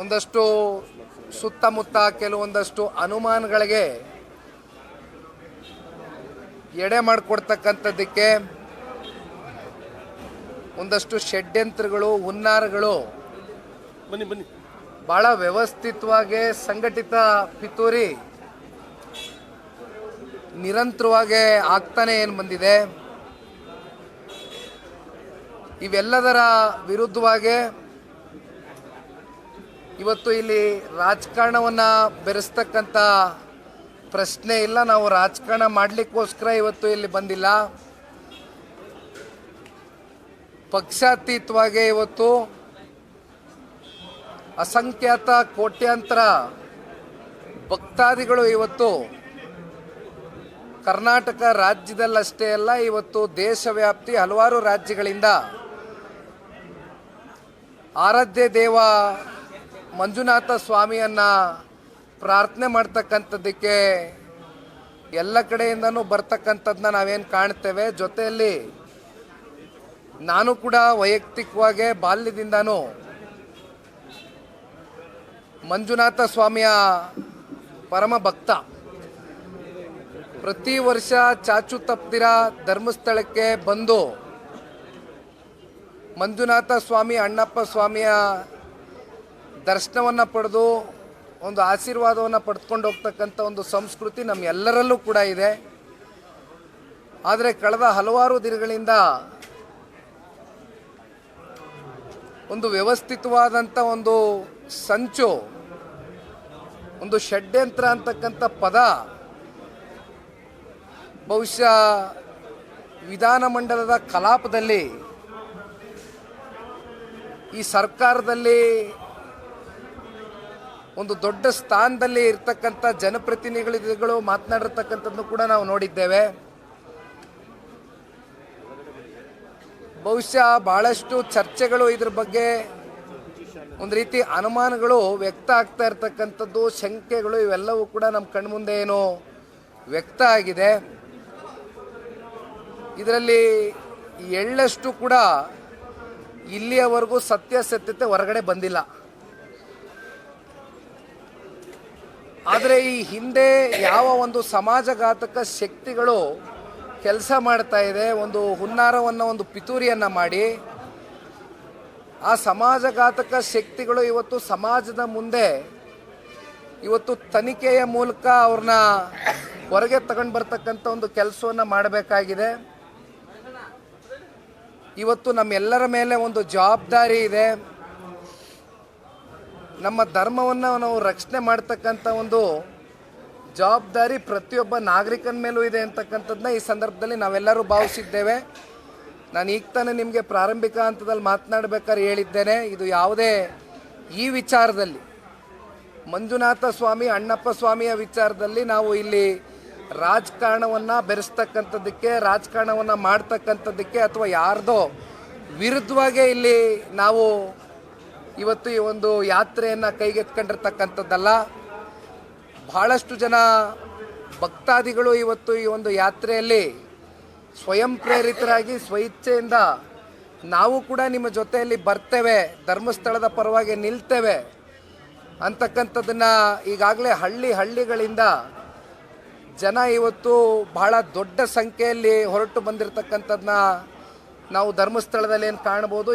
ಒಂದಷ್ಟು ಸುತ್ತಮುತ್ತ ಕೆಲವೊಂದಷ್ಟು ಅನುಮಾನಗಳಿಗೆ ಎಡೆ ಮಾಡಿಕೊಡ್ತಕ್ಕಂಥದ್ದಕ್ಕೆ ಒಂದಷ್ಟು ಷಡ್ಯಂತ್ರಗಳು ಹುನ್ನಾರಗಳು ಬನ್ನಿ ಬನ್ನಿ. ಭಾಳ ವ್ಯವಸ್ಥಿತವಾಗಿ ಸಂಘಟಿತ ಪಿತೂರಿ ನಿರಂತರವಾಗಿ ಆಗ್ತಾನೆ ಏನು ಬಂದಿದೆ. ಇವೆಲ್ಲದರ ವಿರುದ್ಧವಾಗಿ ಇವತ್ತು ಇಲ್ಲಿ ರಾಜಕಾರಣವನ್ನು ಬೆರೆಸ್ತಕ್ಕಂಥ ಪ್ರಶ್ನೆ ಇಲ್ಲ. ನಾವು ರಾಜಕಾರಣ ಮಾಡಲಿಕ್ಕೋಸ್ಕರ ಇವತ್ತು ಇಲ್ಲಿ ಬಂದಿಲ್ಲ. ಪಕ್ಷಾತೀತವಾಗಿ ಇವತ್ತು ಅಸಂಖ್ಯಾತ ಕೋಟ್ಯಾಂತರ ಭಕ್ತಾದಿಗಳು ಇವತ್ತು ಕರ್ನಾಟಕ ರಾಜ್ಯದಲ್ಲಷ್ಟೇ ಅಲ್ಲ, ಇವತ್ತು ದೇಶವ್ಯಾಪ್ತಿ ಹಲವಾರು ರಾಜ್ಯಗಳಿಂದ ಆರಾಧ್ಯ ದೇವ ಮಂಜುನಾಥ ಸ್ವಾಮಿಯನ್ನ ಪ್ರಾರ್ಥನೆ ಮಾಡ್ತಕ್ಕಂಥದ್ದಕ್ಕೆ ಎಲ್ಲ ಕಡೆಯಿಂದನೂ ಬರ್ತಕ್ಕಂಥದ್ದನ್ನ ನಾವೇನು ಕಾಣ್ತೇವೆ. ಜೊತೆಯಲ್ಲಿ ನಾನು ಕೂಡ ವೈಯಕ್ತಿಕವಾಗಿ ಬಾಲ್ಯದಿಂದನೂ ಮಂಜುನಾಥ ಸ್ವಾಮಿಯ ಪರಮ ಭಕ್ತ. ಪ್ರತಿ ವರ್ಷ ಚಾಚು ತಪ್ಪದಿರ ಧರ್ಮಸ್ಥಳಕ್ಕೆ ಬಂದು ಮಂಜುನಾಥ ಸ್ವಾಮಿ, ಅಣ್ಣಪ್ಪ ಸ್ವಾಮಿಯ ದರ್ಶನವನ್ನು ಪಡೆದು, ಒಂದು ಆಶೀರ್ವಾದವನ್ನು ಪಡೆದುಕೊಂಡು ಹೋಗ್ತಕ್ಕಂಥ ಒಂದು ಸಂಸ್ಕೃತಿ ನಮ್ಮೆಲ್ಲರಲ್ಲೂ ಕೂಡ ಇದೆ. ಆದರೆ ಕಳೆದ ಹಲವಾರು ದಿನಗಳಿಂದ ಒಂದು ವ್ಯವಸ್ಥಿತವಾದಂಥ ಒಂದು ಸಂಚು, ಒಂದು ಷಡ್ಯಂತ್ರ ಅಂತಕ್ಕಂಥ ಪದ ಬಹುಶಃ ವಿಧಾನಮಂಡಲದ ಕಲಾಪದಲ್ಲಿ ಈ ಸರ್ಕಾರದಲ್ಲಿ ಒಂದು ದೊಡ್ಡ ಸ್ಥಾನದಲ್ಲಿ ಇರ್ತಕ್ಕಂಥ ಜನಪ್ರತಿನಿಧಿಗಳು ಮಾತನಾಡಿರ್ತಕ್ಕಂಥದ್ದು ಕೂಡ ನಾವು ನೋಡಿದ್ದೇವೆ. ಬಹುಶಃ ಬಹಳಷ್ಟು ಚರ್ಚೆಗಳು ಇದ್ರ ಬಗ್ಗೆ ಒಂದು ರೀತಿ ಅನುಮಾನಗಳು ವ್ಯಕ್ತ ಆಗ್ತಾ ಇರ್ತಕ್ಕಂಥದ್ದು, ಶಂಕೆಗಳು ಇವೆಲ್ಲವೂ ಕೂಡ ನಮ್ಮ ಕಣ್ಮುಂದೆ ಏನು ವ್ಯಕ್ತ ಆಗಿದೆ. ಇದರಲ್ಲಿ ಎಳ್ಳಷ್ಟು ಕೂಡ ಇಲ್ಲಿಯವರೆಗೂ ಸತ್ಯಾಸತ್ಯತೆ ಹೊರಗಡೆ ಬಂದಿಲ್ಲ. ಆದರೆ ಈ ಹಿಂದೆ ಯಾವ ಒಂದು ಸಮಾಜಘಾತಕ ಶಕ್ತಿಗಳು ಕೆಲಸ ಮಾಡ್ತಾ ಇದೆ, ಒಂದು ಹುನ್ನಾರವನ್ನು, ಒಂದು ಪಿತೂರಿಯನ್ನು ಮಾಡಿ, ಆ ಸಮಾಜಘಾತಕ ಶಕ್ತಿಗಳು ಇವತ್ತು ಸಮಾಜದ ಮುಂದೆ, ಇವತ್ತು ತನಿಖೆಯ ಮೂಲಕ ಅವ್ರನ್ನ ಹೊರಗೆ ತಗೊಂಡು ಬರ್ತಕ್ಕಂಥ ಒಂದು ಕೆಲಸವನ್ನು ಮಾಡಬೇಕಾಗಿದೆ. ಇವತ್ತು ನಮ್ಮೆಲ್ಲರ ಮೇಲೆ ಒಂದು ಜವಾಬ್ದಾರಿ ಇದೆ. ನಮ್ಮ ಧರ್ಮವನ್ನು ನಾವು ರಕ್ಷಣೆ ಮಾಡ್ತಕ್ಕಂಥ ಒಂದು ಜವಾಬ್ದಾರಿ ಪ್ರತಿಯೊಬ್ಬ ನಾಗರಿಕನ ಮೇಲೂ ಇದೆ ಅಂತಕ್ಕಂಥದ್ದನ್ನ ಈ ಸಂದರ್ಭದಲ್ಲಿ ನಾವೆಲ್ಲರೂ ಭಾವಿಸಿದ್ದೇವೆ. ನಾನು ಈಗ ತಾನೇ ನಿಮಗೆ ಪ್ರಾರಂಭಿಕ ಹಂತದಲ್ಲಿ ಮಾತನಾಡಬೇಕಾದ್ರೆ ಹೇಳಿದ್ದೇನೆ, ಇದು ಯಾವುದೇ ಈ ವಿಚಾರದಲ್ಲಿ, ಮಂಜುನಾಥ ಸ್ವಾಮಿ, ಅಣ್ಣಪ್ಪ ಸ್ವಾಮಿಯ ವಿಚಾರದಲ್ಲಿ ನಾವು ಇಲ್ಲಿ ರಾಜಕಾರಣವನ್ನು ಬೆರೆಸ್ತಕ್ಕಂಥದ್ದಕ್ಕೆ, ರಾಜಕಾರಣವನ್ನು ಮಾಡ್ತಕ್ಕಂಥದ್ದಕ್ಕೆ ಅಥವಾ ಯಾರ್ದೋ ವಿರುದ್ಧವಾಗೇ ಇಲ್ಲಿ ನಾವು ಇವತ್ತು ಈ ಒಂದು ಯಾತ್ರೆಯನ್ನು ಕೈಗೆತ್ಕೊಂಡಿರ್ತಕ್ಕಂಥದ್ದಲ್ಲ, ಬಹಳಷ್ಟು ಜನ ಭಕ್ತಾದಿಗಳು ಇವತ್ತು ಈ ಒಂದು ಯಾತ್ರೆಯಲ್ಲಿ ಸ್ವಯಂ ಪ್ರೇರಿತರಾಗಿ ಸ್ವಇಚ್ಛೆಯಿಂದ ನಾವು ಕೂಡ ನಿಮ್ಮ ಜೊತೆಯಲ್ಲಿ ಬರ್ತೇವೆ, ಧರ್ಮಸ್ಥಳದ ಪರವಾಗಿ ನಿಲ್ತೇವೆ ಅಂತಕ್ಕಂಥದ್ದನ್ನು ಈಗಾಗಲೇ ಹಳ್ಳಿ ಹಳ್ಳಿಗಳಿಂದ ಜನ ಇವತ್ತು ಬಹಳ ದೊಡ್ಡ ಸಂಖ್ಯೆಯಲ್ಲಿ ಹೊರಟು ಬಂದಿರತಕ್ಕಂಥದ್ದನ್ನ ನಾವು ಧರ್ಮಸ್ಥಳದಲ್ಲಿ ಏನು ಕಾಣ್ಬೋದು.